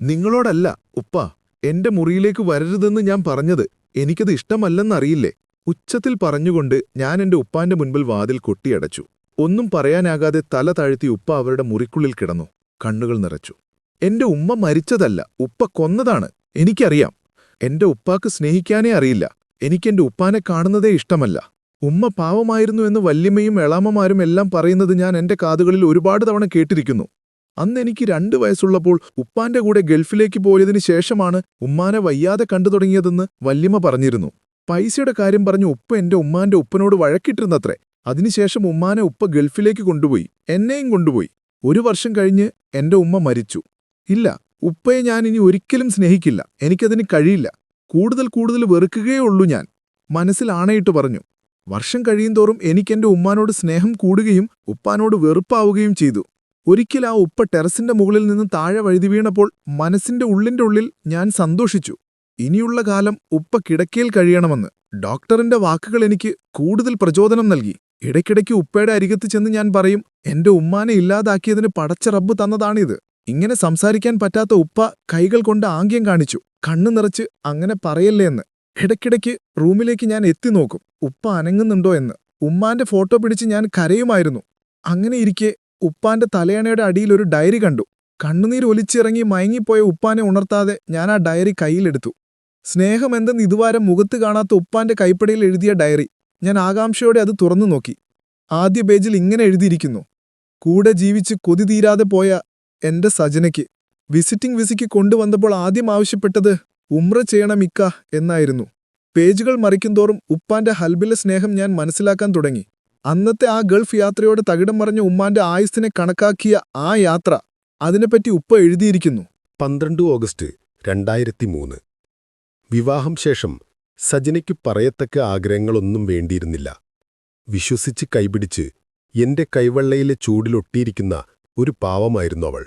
നിങ്ങളോടല്ല ഉപ്പ എന്റെ മുറിയിലേക്ക് വരരുതെന്ന് ഞാൻ പറഞ്ഞത് എനിക്കത് ഇഷ്ടമല്ലെന്നറിയില്ലേ? ഉച്ചത്തിൽ പറഞ്ഞുകൊണ്ട് ഞാൻ എന്റെ ഉപ്പാന്റെ മുൻപിൽ വാതിൽ കൊട്ടിയടച്ചു. ഒന്നും പറയാനാകാതെ തല താഴ്ത്തി ഉപ്പ അവരുടെ മുറിക്കുള്ളിൽ കിടന്നു കണ്ണുകൾ നിറച്ചു. എന്റെ ഉമ്മ മരിച്ചതല്ല ഉപ്പ കൊന്നതാണ് എനിക്കറിയാം. എന്റെ ഉപ്പാക്ക് സ്നേഹിക്കാനേ അറിയില്ല എനിക്കെന്റെ ഉപ്പാനെ കാണുന്നതേ ഇഷ്ടമല്ല. ഉമ്മ പാവമായിരുന്നു എന്ന് വല്യമ്മയും എളാമ്മമാരും എല്ലാം പറയുന്നത് ഞാൻ എന്റെ കാതുകളിൽ ഒരുപാട് തവണ കേട്ടിരിക്കുന്നു. അന്ന് എനിക്ക് രണ്ടു വയസ്സുള്ളപ്പോൾ ഉപ്പാന്റെ കൂടെ ഗൾഫിലേക്ക് പോയതിന് ശേഷമാണ് ഉമ്മാനെ വയ്യാതെ കണ്ടു തുടങ്ങിയതെന്ന് വല്യമ്മ പറഞ്ഞിരുന്നു. പൈസയുടെ കാര്യം പറഞ്ഞ് ഉപ്പ എന്റെ ഉമ്മാന്റെ ഉപ്പനോട് വഴക്കിട്ടിരുന്നത്രേ. അതിനുശേഷം ഉമ്മാനെ ഉപ്പ ഗൾഫിലേക്ക് കൊണ്ടുപോയി. എന്നെയും കൊണ്ടുപോയി. ഒരു വർഷം കഴിഞ്ഞ് എന്റെ ഉമ്മ മരിച്ചു. ഇല്ല ഉപ്പയെ ഞാൻ ഇനി ഒരിക്കലും സ്നേഹിക്കില്ല. എനിക്കതിന് കഴിയില്ല. കൂടുതൽ കൂടുതൽ വെറുക്കുകയേ ഉള്ളൂ ഞാൻ. മനസ്സിൽ ആണയിട്ട് പറഞ്ഞു. വർഷം കഴിയുന്തോറും എനിക്കെന്റെ ഉമ്മാനോട് സ്നേഹം കൂടുകയും ഉപ്പാനോട് വെറുപ്പാവുകയും ചെയ്തു. ഒരിക്കൽ ആ ഉപ്പ ടെറസിന്റെ മുകളിൽ നിന്ന് താഴെ വഴുതി വീണപ്പോൾ മനസ്സിന്റെ ഉള്ളിന്റെ ഉള്ളിൽ ഞാൻ സന്തോഷിച്ചു. ഇനിയുള്ള കാലം ഉപ്പ കിടക്കയിൽ കഴിയണമെന്ന്. ഡോക്ടറിന്റെ വാക്കുകൾ എനിക്ക് കൂടുതൽ പ്രചോദനം നൽകി. ഇടയ്ക്കിടയ്ക്ക് ഉപ്പയുടെ അരികത്ത് ചെന്ന് ഞാൻ പറയും എന്റെ ഉമ്മാനെ ഇല്ലാതാക്കിയതിന് പടച്ച റബ്ബ് തന്നതാണിത്. ഇങ്ങനെ സംസാരിക്കാൻ പറ്റാത്ത ഉപ്പ കൈകൾ കൊണ്ട് ആംഗ്യം കാണിച്ചു. കണ്ണു നിറച്ച് അങ്ങനെ പറയല്ലേ എന്ന്. ഇടയ്ക്കിടയ്ക്ക് റൂമിലേക്ക് ഞാൻ എത്തി നോക്കും. ഉപ്പ അനങ്ങുന്നുണ്ടോ എന്ന്. ഉമ്മാന്റെ ഫോട്ടോ പിടിച്ച് ഞാൻ കരയുമായിരുന്നു. അങ്ങനെ ഇരിക്കെ ഉപ്പാന്റെ തലയണയുടെ അടിയിൽ ഒരു ഡയറി കണ്ടു. കണ്ണുനീർ ഒലിച്ചിറങ്ങി മയങ്ങിപ്പോയ ഉപ്പാനെ ഉണർത്താതെ ഞാൻ ആ ഡയറി കയ്യിലെടുത്തു. സ്നേഹമെന്തെന്ന് ഇതുവരെ മുഖത്ത് കാണാത്ത ഉപ്പാന്റെ കൈപ്പടിയിൽ എഴുതിയ ഡയറി. ഞാൻ ആകാംക്ഷയോടെ അത് തുറന്നു നോക്കി. ആദ്യ പേജിൽ ഇങ്ങനെ എഴുതിയിരിക്കുന്നു. കൂടെ ജീവിച്ച് കൊതി തീരാതെ പോയ എന്റെ സജനയ്ക്ക് വിസിറ്റിംഗ് വിസിക്ക് കൊണ്ടുവന്നപ്പോൾ ആദ്യം ആവശ്യപ്പെട്ടത് ഉമ്ര ചെയ്യണം ഇക്ക എന്നായിരുന്നു. പേജുകൾ മറിക്കുന്തോറും ഉപ്പാന്റെ ഹൽബിലെ സ്നേഹം ഞാൻ മനസ്സിലാക്കാൻ തുടങ്ങി. അന്നത്തെ ആ ഗൾഫ് യാത്രയോട് തകിടം മറിഞ്ഞ ഉമ്മാന്റെ ആയുസ്സിനെ കണക്കാക്കിയ ആ യാത്ര അതിനെപ്പറ്റി ഉപ്പ എഴുതിയിരിക്കുന്നു. പന്ത്രണ്ട് ഓഗസ്റ്റ് രണ്ടായിരത്തി മൂന്ന് വിവാഹം ശേഷം സജനയ്ക്കു പറയത്തക്ക ആഗ്രഹങ്ങളൊന്നും വേണ്ടിയിരുന്നില്ല. വിശ്വസിച്ച് കൈപിടിച്ച് എന്റെ കൈവെള്ളയിലെ ചൂടിലൊട്ടിയിരിക്കുന്ന ഒരു പാവമായിരുന്നു അവൾ.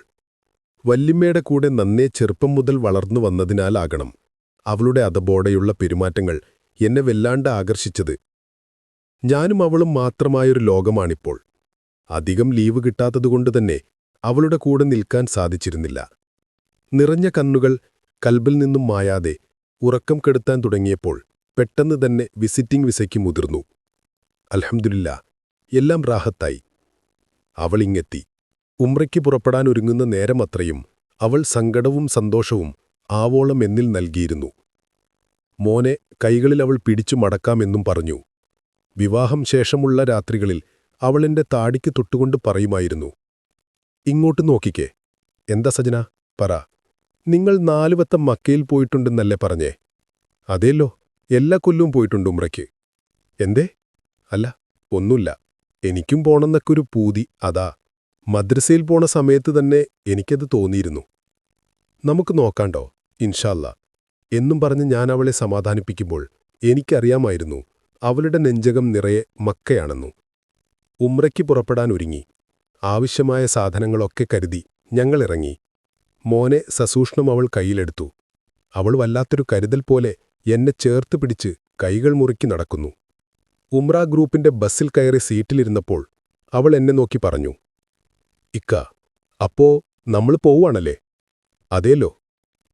വല്യമ്മയുടെ കൂടെ നന്നേ ചെറുപ്പം മുതൽ വളർന്നു വന്നതിനാലാകണം അവളുടെ അതബോടെയുള്ള പെരുമാറ്റങ്ങൾ എന്നെ വല്ലാണ്ട് ആകർഷിച്ചത്. ഞാനും അവളും മാത്രമായൊരു ലോകമാണിപ്പോൾ. അധികം ലീവ് കിട്ടാത്തതുകൊണ്ട് തന്നെ അവളുടെ കൂടെ നിൽക്കാൻ സാധിച്ചിരുന്നില്ല. നിറഞ്ഞ കണ്ണുകൾ കൽബിൽ നിന്നും മായാതെ ഉറക്കം കെടുത്താൻ തുടങ്ങിയപ്പോൾ പെട്ടെന്ന് തന്നെ വിസിറ്റിംഗ് വിസയ്ക്ക് മുതിർന്നു. അലഹമില്ല എല്ലാം റാഹത്തായി. അവളിങ്ങെത്തി. ഉമ്രയ്ക്ക് പുറപ്പെടാൻ ഒരുങ്ങുന്ന നേരമത്രയും അവൾ സങ്കടവും സന്തോഷവും ആവോളം എന്നിൽ നൽകിയിരുന്നു. മോനെ കൈകളിൽ അവൾ പിടിച്ചു മടക്കാമെന്നും പറഞ്ഞു. വിവാഹം ശേഷമുള്ള രാത്രികളിൽ അവളെന്റെ താടിക്ക് തൊട്ടുകൊണ്ട് പറയുമായിരുന്നു. ഇങ്ങോട്ട് നോക്കിക്കേ. എന്താ സജന? പറ. നിങ്ങൾ നാലുവത്തം മക്കയിൽ പോയിട്ടുണ്ടെന്നല്ലേ പറഞ്ഞേ? അതേല്ലോ. എല്ലാ കൊല്ലവും പോയിട്ടുണ്ട് ഉമ്രയ്ക്ക്. എന്തേ? അല്ല ഒന്നുമില്ല. എനിക്കും പോണമെന്നൊക്കൊരു പൂതി അതാ. മദ്രസയിൽ പോണ സമയത്ത് തന്നെ എനിക്കത് തോന്നിയിരുന്നു. നമുക്ക് നോക്കാണ്ടോ? ഇൻഷാല്ല എന്നും പറഞ്ഞ് ഞാൻ അവളെ സമാധാനിപ്പിക്കുമ്പോൾ എനിക്കറിയാമായിരുന്നു അവളുടെ നെഞ്ചകം നിറയെ മക്കയാണെന്നു. ഉമ്രയ്ക്ക് പുറപ്പെടാൻ ഒരുങ്ങി. ആവശ്യമായ സാധനങ്ങളൊക്കെ കരുതി ഞങ്ങളിറങ്ങി. മോനെ സസൂഷ്ണം അവൾ കയ്യിലെടുത്തു. അവൾ വല്ലാത്തൊരു കരുതൽ പോലെ എന്നെ ചേർത്ത് പിടിച്ച് കൈകൾ മുറുക്കി നടക്കുന്നു. ഉമ്ര ഗ്രൂപ്പിന്റെ ബസ്സിൽ കയറി സീറ്റിലിരുന്നപ്പോൾ അവൾ എന്നെ നോക്കി പറഞ്ഞു. ഇക്ക അപ്പോ നമ്മൾ പോവുകയാണല്ലേ? അതേലോ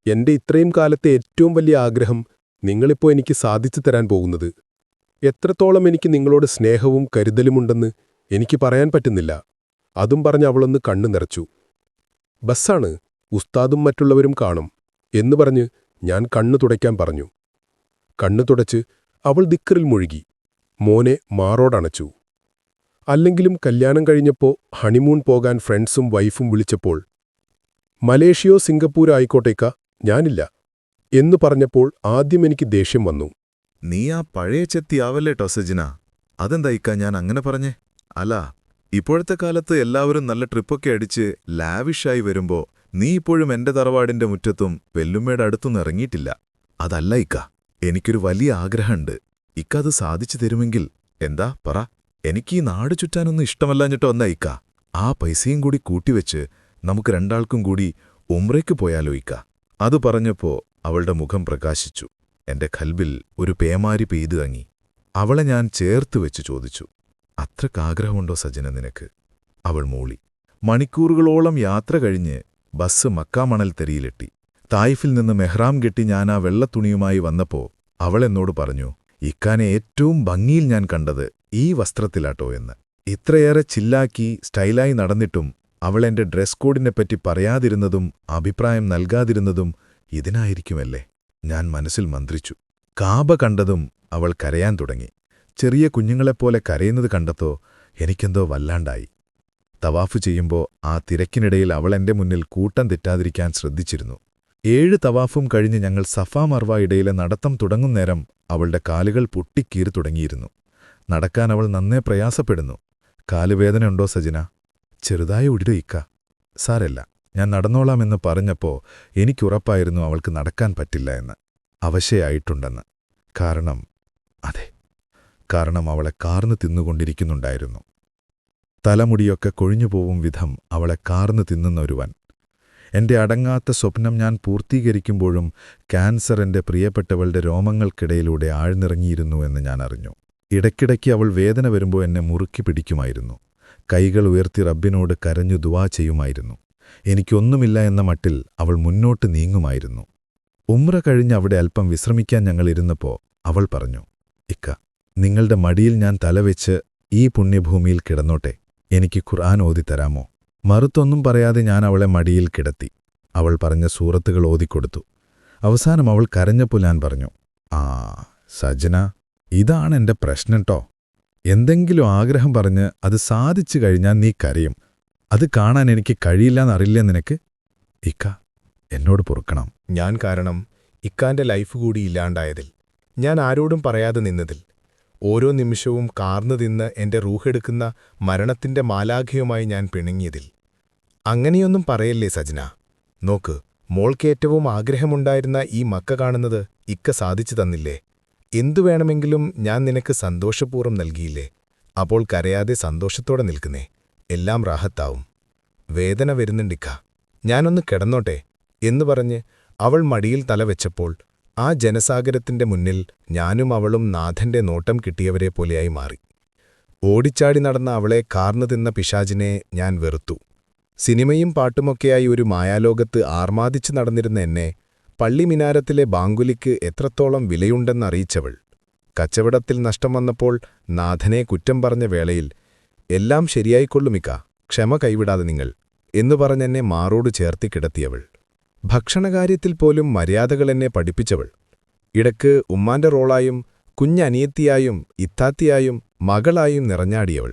എന്റെ ഇത്രയും കാലത്തെ ഏറ്റവും വലിയ ആഗ്രഹം നിങ്ങളിപ്പോ എനിക്ക് സാധിച്ചു തരാൻ പോകുന്നത് എത്രത്തോളം എനിക്ക് നിങ്ങളോട് സ്നേഹവും കരുതലുമുണ്ടെന്ന് എനിക്ക് പറയാൻ പറ്റുന്നില്ല. അതും പറഞ്ഞ് അവളൊന്ന് കണ്ണു നിറച്ചു. ബസ്സാണ് ഉസ്താദും മറ്റുള്ളവരും കാണും എന്നു പറഞ്ഞ് ഞാൻ കണ്ണു തുടയ്ക്കാൻ പറഞ്ഞു. കണ്ണു തുടച്ച് അവൾ ദിക്കറിൽ മുഴുകി മോനെ മാറോടണച്ചു അല്ലെങ്കിലും കല്യാണം കഴിഞ്ഞപ്പോൾ ഹണിമൂൺ പോകാൻ ഫ്രണ്ട്സും വൈഫും വിളിച്ചപ്പോൾ മലേഷ്യയോ സിംഗപ്പൂരോ ആയിക്കോട്ടേക്ക ഞാനില്ല എന്നു പറഞ്ഞപ്പോൾ ആദ്യം എനിക്ക് ദേഷ്യം വന്നു. നീ ആ പഴയ ചെത്തിയാവല്ലേ ടൊസജിന? അതെന്താ ഇക്ക ഞാൻ അങ്ങനെ പറഞ്ഞേ? അല്ല ഇപ്പോഴത്തെ കാലത്ത് എല്ലാവരും നല്ല ട്രിപ്പൊക്കെ അടിച്ച് ലാവിഷായി വരുമ്പോ നീ ഇപ്പോഴും എന്റെ തറവാടിന്റെ മുറ്റത്തും വെല്ലുമ്മയുടെ അടുത്തൊന്നും ഇറങ്ങിയിട്ടില്ല. അതല്ല ഇക്ക എനിക്കൊരു വലിയ ആഗ്രഹമുണ്ട്. ഇക്ക അത് സാധിച്ചു തരുമെങ്കിൽ എന്താ പറ? എനിക്ക് ഈ നാട് ചുറ്റാനൊന്നും ഇഷ്ടമല്ലാഞ്ഞിട്ടോ ഒന്നാ ഇക്ക. ആ പൈസയും കൂടി കൂട്ടിവെച്ച് നമുക്ക് രണ്ടാൾക്കും കൂടി ഉമ്രയ്ക്ക് പോയാലോ ഇക്ക? അത് പറഞ്ഞപ്പോ അവളുടെ മുഖം പ്രകാശിച്ചു. എന്റെ ഖൽബിൽ ഒരു പേമാരി പെയ്തു തങ്ങി. അവളെ ഞാൻ ചേർത്ത് വെച്ച് ചോദിച്ചു അത്രക്കാഗ്രഹമുണ്ടോ സജന നിനക്ക്? അവൾ മൂളി മണിക്കൂറുകളോളം യാത്ര കഴിഞ്ഞ് ബസ് മക്കാമണൽ തെരിയിലെത്തി തായിഫിൽ നിന്ന് മെഹ്റാം കെട്ടി ഞാൻ ആ വെള്ളത്തുണിയുമായി വന്നപ്പോ അവൾ എന്നോട് പറഞ്ഞു ഇക്കാനെ ഏറ്റവും ഭംഗിയിൽ ഞാൻ കണ്ടത് ഈ വസ്ത്രത്തിലാട്ടോ എന്ന്. ഇത്രയേറെ ചില്ലാക്കി സ്റ്റൈലായി നടന്നിട്ടും അവളെന്റെ ഡ്രസ് കോഡിനെപ്പറ്റി പറയാതിരുന്നതും അഭിപ്രായം നൽകാതിരുന്നതും ഇതിനായിരിക്കുമല്ലേ? ഞാൻ മനസ്സിൽ മന്ത്രിച്ചു. കാബ കണ്ടതും അവൾ കരയാൻ തുടങ്ങി. ചെറിയ കുഞ്ഞുങ്ങളെപ്പോലെ കരയുന്നത് കണ്ടപ്പോ എനിക്കെന്തോ വല്ലാണ്ടായി. തവാഫ് ചെയ്യുമ്പോൾ ആ തിരക്കിനിടയിൽ അവൾ എന്റെ മുന്നിൽ കൂട്ടം തെറ്റാതിരിക്കാൻ ശ്രദ്ധിച്ചിരുന്നു. ഏഴ് തവാഫും കഴിഞ്ഞ് ഞങ്ങൾ സഫാ മർവ ഇടയിലെ നടത്തം തുടങ്ങുന്നേരം അവളുടെ കാലുകൾ പൊട്ടിക്കീറി തുടങ്ങിയിരുന്നു. നടക്കാൻ അവൾ നന്നേ പ്രയാസപ്പെടുന്നു. കാലുവേദനയുണ്ടോ സജിന? ചെറുതായി ഉടിരയിക്ക സാരല്ല. ഞാൻ നടന്നോളാമെന്ന് പറഞ്ഞപ്പോൾ എനിക്കുറപ്പായിരുന്നു അവൾക്ക് നടക്കാൻ പറ്റില്ല എന്ന്. അവശയായിട്ടുണ്ടെന്ന്. കാരണം അതെ കാരണം അവളെ കാർന്ന് തിന്നുകൊണ്ടിരിക്കുന്നുണ്ടായിരുന്നു. തലമുടിയൊക്കെ കൊഴിഞ്ഞുപോവും വിധം അവളെ കാർന്ന് തിന്നുന്നൊരുവൻ. എന്റെ അടങ്ങാത്ത സ്വപ്നം ഞാൻ പൂർത്തീകരിക്കുമ്പോഴും ക്യാൻസർ എന്റെ പ്രിയപ്പെട്ടവളുടെ രോമങ്ങൾക്കിടയിലൂടെ ആഴ്ന്നിറങ്ങിയിരുന്നു എന്ന് ഞാൻ അറിഞ്ഞു. ഇടയ്ക്കിടയ്ക്ക് അവൾ വേദന വരുമ്പോൾ എന്നെ മുറുക്കി പിടിക്കുമായിരുന്നു. കൈകൾ ഉയർത്തി റബ്ബിനോട് കരഞ്ഞു ദുവാ ചെയ്യുമായിരുന്നു. എനിക്കൊന്നുമില്ല എന്ന മട്ടിൽ അവൾ മുന്നോട്ട് നീങ്ങുമായിരുന്നു. ഉമ്ര കഴിഞ്ഞ് അവിടെ അല്പം വിശ്രമിക്കാൻ ഞങ്ങൾ ഇരുന്നപ്പോ അവൾ പറഞ്ഞു ഇക്ക നിങ്ങളുടെ മടിയിൽ ഞാൻ തലവെച്ച് ഈ പുണ്യഭൂമിയിൽ കിടന്നോട്ടെ എനിക്ക് ഖുർആൻ ഓതിത്തരാമോ? മറുത്തൊന്നും പറയാതെ ഞാൻ അവളെ മടിയിൽ കിടത്തി. അവൾ പറഞ്ഞ സൂറത്തുകൾ ഓതിക്കൊടുത്തു. അവസാനം അവൾ കരഞ്ഞപ്പോൾ ഞാൻ പറഞ്ഞു ആ സജന ഇതാണ് എന്റെ പ്രശ്നം ട്ടോ. എന്തെങ്കിലും ആഗ്രഹം പറഞ്ഞ് അത് സാധിച്ചു കഴിഞ്ഞാൽ നീ കരയും. അത് കാണാൻ എനിക്ക് കഴിയില്ല കഴിയില്ലെന്നറിയില്ല നിനക്ക്? ഇക്ക എന്നോട് പൊറുക്കണം. ഞാൻ കാരണം ഇക്കാന്റെ ലൈഫ് കൂടി ഇല്ലാണ്ടായതിൽ ഞാൻ ആരോടും പറയാതെ നിന്നതിൽ. ഓരോ നിമിഷവും കാർന്നു തിന്ന് എന്റെ റൂഹെടുക്കുന്ന മരണത്തിന്റെ മാലാഖയുമായി ഞാൻ പിണങ്ങിയതിൽ. അങ്ങനെയൊന്നും പറയല്ലേ സജന? നോക്ക് മോൾക്കേറ്റവും ആഗ്രഹമുണ്ടായിരുന്ന ഈ മക്ക കാണുന്നത് ഇക്ക സാധിച്ചു തന്നില്ലേ? എന്തു വേണമെങ്കിലും ഞാൻ നിനക്ക് സന്തോഷപൂർവം നൽകിയില്ലേ? അപ്പോൾ കരയാതെ സന്തോഷത്തോടെ നിൽക്കുന്നേ. എല്ലാം റാഹത്താവും. വേദന വരുന്നുണ്ടിക്ക ഞാനൊന്ന് കിടന്നോട്ടെ എന്നു പറഞ്ഞ് അവൾ മടിയിൽ തലവെച്ചപ്പോൾ ആ ജനസാഗരത്തിന്റെ മുന്നിൽ ഞാനും അവളും നാഥന്റെ നോട്ടം കിട്ടിയവരെ പോലെയായി മാറി. ഓടിച്ചാടി നടന്ന അവളെ കാർന്നു തിന്ന പിശാജിനെ ഞാൻ വെറുത്തു. സിനിമയും പാട്ടുമൊക്കെയായി ഒരു മായാലോകത്ത് ആർമാദിച്ചു നടന്നിരുന്ന എന്നെ പള്ളിമിനാരത്തിലെ ബാങ്കുലിക്ക് എത്രത്തോളം വിലയുണ്ടെന്നറിയിച്ചവൾ. കച്ചവടത്തിൽ നഷ്ടം വന്നപ്പോൾ നാഥനെ കുറ്റം പറഞ്ഞ വേളയിൽ എല്ലാം ശരിയായിക്കൊള്ളുമിക്ക ക്ഷമ കൈവിടാതെ നിങ്ങൾ. എന്നു പറഞ്ഞെന്നെ മാറോട് ചേർത്തി കിടത്തിയവൾ. ഭക്ഷണകാര്യത്തിൽ പോലും മര്യാദകൾ എന്നെ പഠിപ്പിച്ചവൾ. ഇടയ്ക്ക് ഉമ്മാന്റെ റോളായും കുഞ്ഞനിയത്തിയായും ഇത്താത്തിയായും മകളായും നിറഞ്ഞാടിയവൾ.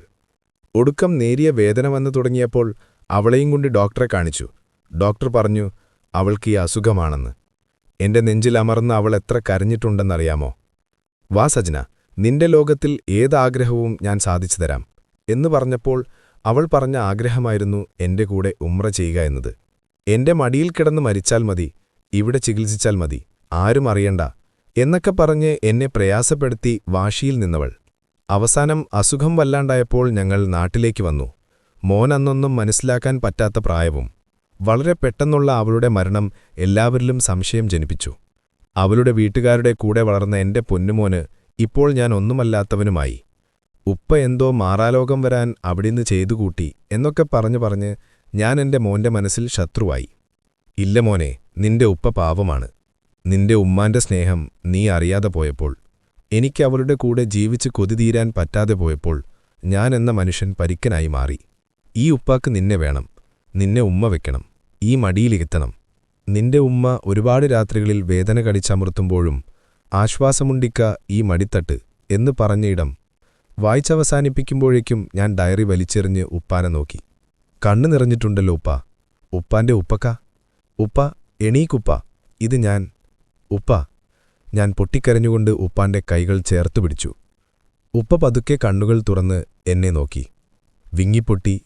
ഒടുക്കം നേരിയ വേദന വന്നു തുടങ്ങിയപ്പോൾ അവളെയും കൊണ്ട് ഡോക്ടറെ കാണിച്ചു. ഡോക്ടർ പറഞ്ഞു അവൾക്ക് ഈ അസുഖമാണെന്ന്. എന്റെ നെഞ്ചിൽ അമർന്ന് അവൾ എത്ര കരഞ്ഞിട്ടുണ്ടെന്നറിയാമോ? വാ സജന നിന്റെ ലോകത്തിൽ ഏതാഗ്രഹവും ഞാൻ സാധിച്ചു തരാം. എന്നു പറഞ്ഞപ്പോൾ അവൾ പറഞ്ഞ ആഗ്രഹമായിരുന്നു എന്റെ കൂടെ ഉമ്ര ചെയ്യുക എന്നത്. എന്റെ മടിയിൽ കിടന്ന് മരിച്ചാൽ മതി ഇവിടെ ചികിത്സിച്ചാൽ മതി ആരും അറിയണ്ട എന്നൊക്കെ പറഞ്ഞ് എന്നെ പ്രയാസപ്പെടുത്തി വാശിയിൽ നിന്നവൾ. അവസാനം അസുഖം വല്ലാണ്ടായപ്പോൾ ഞങ്ങൾ നാട്ടിലേക്ക് വന്നു. മോൻ അന്നൊന്നും മനസ്സിലാക്കാൻ പറ്റാത്ത പ്രായവും വളരെ പെട്ടെന്നുള്ള അവളുടെ മരണം എല്ലാവരിലും സംശയം ജനിപ്പിച്ചു. അവളുടെ വീട്ടുകാരുടെ കൂടെ വളർന്ന എന്റെ പൊന്നുമോന് ഇപ്പോൾ ഞാൻ ഒന്നുമല്ലാത്തവനുമായി. ഉപ്പ എന്തോ മാറാലോകം വരാൻ അവിടിന്ന് ചെയ്തുകൂട്ടി എന്നൊക്കെ പറഞ്ഞു പറഞ്ഞ് ഞാൻ എന്റെ മോന്റെ മനസ്സിൽ ശത്രുവായി. ഇല്ല മോനെ നിന്റെ ഉപ്പ പാവമാണ്. നിന്റെ ഉമ്മാന്റെ സ്നേഹം നീ അറിയാതെ പോയപ്പോൾ എനിക്ക് അവളുടെ കൂടെ ജീവിച്ച് കൊതിതീരാൻ പറ്റാതെ പോയപ്പോൾ ഞാൻ എന്ന മനുഷ്യൻ പരിക്കനായി മാറി. ഈ ഉപ്പാക്ക് നിന്നെ വേണം നിന്നെ ഉമ്മ വെക്കണം ഈ മടിയിലിരുത്തണം നിന്റെ ഉമ്മ ഒരുപാട് രാത്രികളിൽ വേദന കടിച്ചമർത്തുമ്പോഴും ആശ്വാസമുണ്ടിക്ക ഈ മടിത്തട്ട് എന്ന് പറഞ്ഞ ഇടം വായിച്ചവസാനിപ്പിക്കുമ്പോഴേക്കും ഞാൻ ഡയറി വലിച്ചെറിഞ്ഞ് ഉപ്പാനെ നോക്കി. കണ്ണു നിറഞ്ഞിട്ടുണ്ടല്ലോ ഉപ്പ. ഉപ്പാന്റെ ഉപ്പക്ക. ഉപ്പ എണീക്കുപ്പ. ഇത് ഞാൻ. ഉപ്പ ഞാൻ പൊട്ടിക്കരഞ്ഞുകൊണ്ട് ഉപ്പാന്റെ കൈകൾ ചേർത്തു പിടിച്ചു. ഉപ്പ പതുക്കെ കണ്ണുകൾ തുറന്ന് എന്നെ നോക്കി. വിങ്ങിപ്പൊട്ടി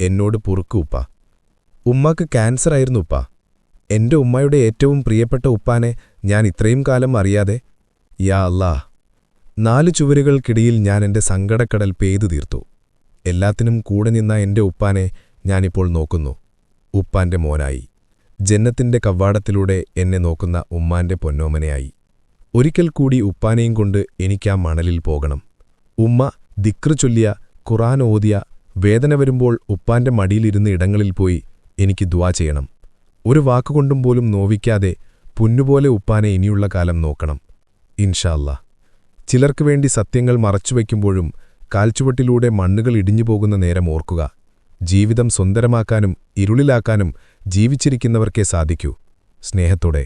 എന്നോട് പുറുക്കു ഉപ്പ. ഉമ്മാക്ക് ക്യാൻസർ ആയിരുന്നു ഉപ്പ. എന്റെ ഉമ്മയുടെ ഏറ്റവും പ്രിയപ്പെട്ട ഉപ്പാനെ ഞാൻ ഇത്രയും കാലം അറിയാതെ. യാ അല്ലാ നാലു ചുവരുകൾക്കിടയിൽ ഞാൻ എന്റെ സങ്കടക്കടൽ പെയ്തു തീർത്തു. എല്ലാത്തിനും കൂടെ നിന്ന എന്റെ ഉപ്പാനെ ഞാനിപ്പോൾ നോക്കുന്നു. ഉപ്പാന്റെ മോനായി. ജന്നത്തിന്റെ കവ്വാടത്തിലൂടെ എന്നെ നോക്കുന്ന ഉമ്മാന്റെ പൊന്നോമനയായി. ഒരിക്കൽ കൂടി ഉപ്പാനെയും കൊണ്ട് എനിക്കാ മണലിൽ പോകണം. ഉമ്മ ദിക്റ് ചൊല്ലിയ ഖുറാൻ ഓതിയ വേദന വരുമ്പോൾ ഉപ്പാന്റെ മടിയിലിരുന്ന് ഇടങ്ങളിൽ പോയി എനിക്ക് ദ്വാ ചെയ്യണം. ഒരു വാക്കുകൊണ്ടും പോലും നോവിക്കാതെ പുന്നുപോലെ ഉപ്പാനെ ഇനിയുള്ള കാലം നോക്കണം. ഇൻഷാല്ല ചിലർക്കു വേണ്ടി സത്യങ്ങൾ മറച്ചുവെക്കുമ്പോഴും കാൽച്ചുവട്ടിലൂടെ മണ്ണുകൾ ഇടിഞ്ഞു പോകുന്ന നേരം ഓർക്കുക. ജീവിതം സുന്ദരമാക്കാനും ഇരുളിലാക്കാനും ജീവിച്ചിരിക്കുന്നവർക്കേ സാധിക്കൂ. സ്നേഹത്തോടെ.